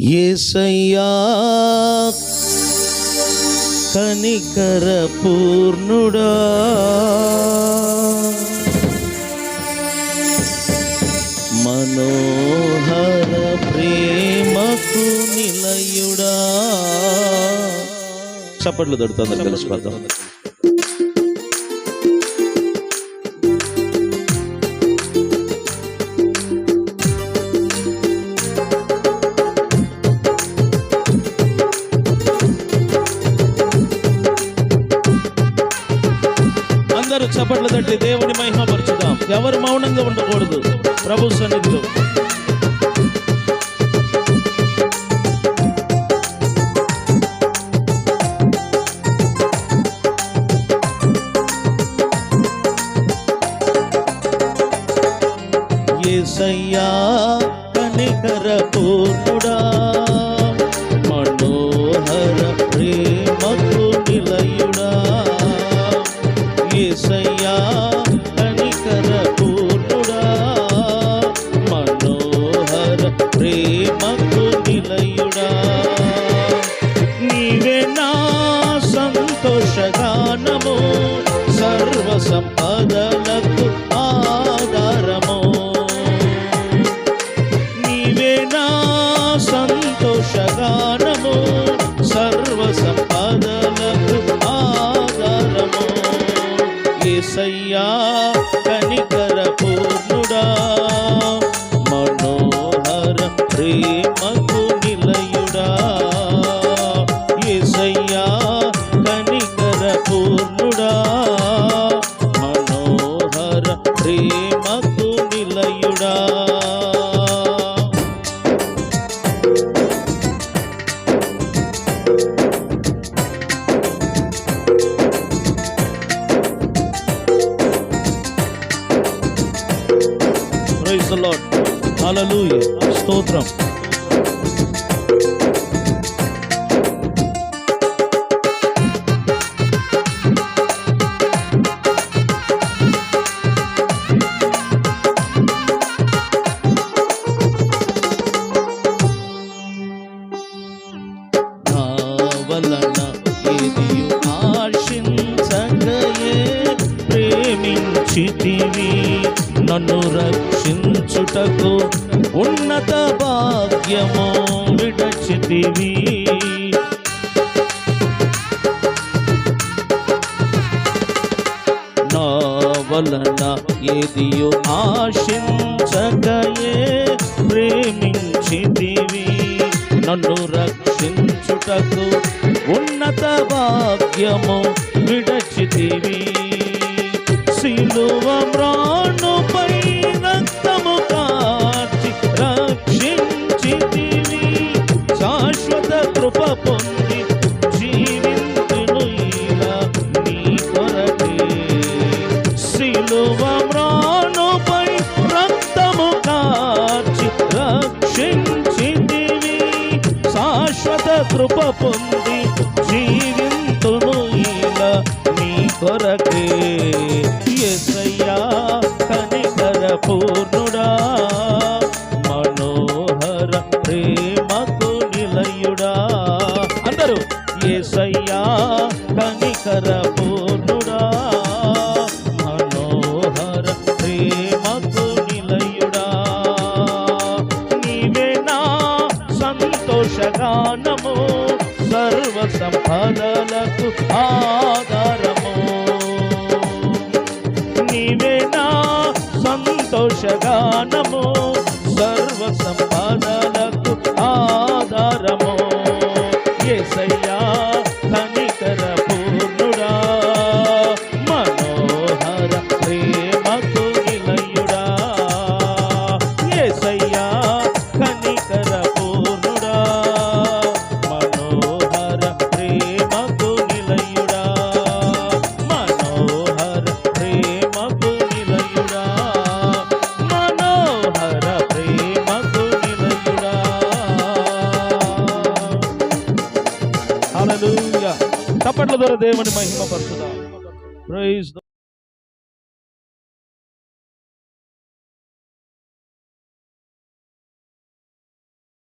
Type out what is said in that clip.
ఏసయ్యా కనికర పూర్ణుడా. మనోహర ప్రేమకు నిలయుడా. చప్పట్లు దొరుకుతుంది కలిసిపోతాం చప్పట్లు తట్టి దేవుని మహిమపరచుదాం ఎవరు మౌనంగా ఉండకూడదు. ప్రభు సన్నిధిలో. ఏసయ్యా కనికర పూర్ణుడా మనోహర ప్రే సంపదలకు ప్రైజ్ ద లార్డ్ హల్లెలూయా స్తోత్రం ఆశించకయే ప్రేమించితివి. నన్ను రక్షించుటకు ఉన్నత భాగ్యము విడచితివి. నా వలన ఏదియు ఆశించకయే ప్రేమించితివి. నన్ను రక్షించుటకు ఉన్నత భాగ్యము విడచితివి. కృప పొంది జీవింతును ఇలా నీ కొరకే. ఎసయ్యా కనికర పూర్ణుడా మనోహర ప్రేమకు నిలయుడా. సంపదలకు ఆధారము. నీవే నా సంతోషగానము. ద్వారా దేవుని మహిమ పరచుదా. ప్రైజ్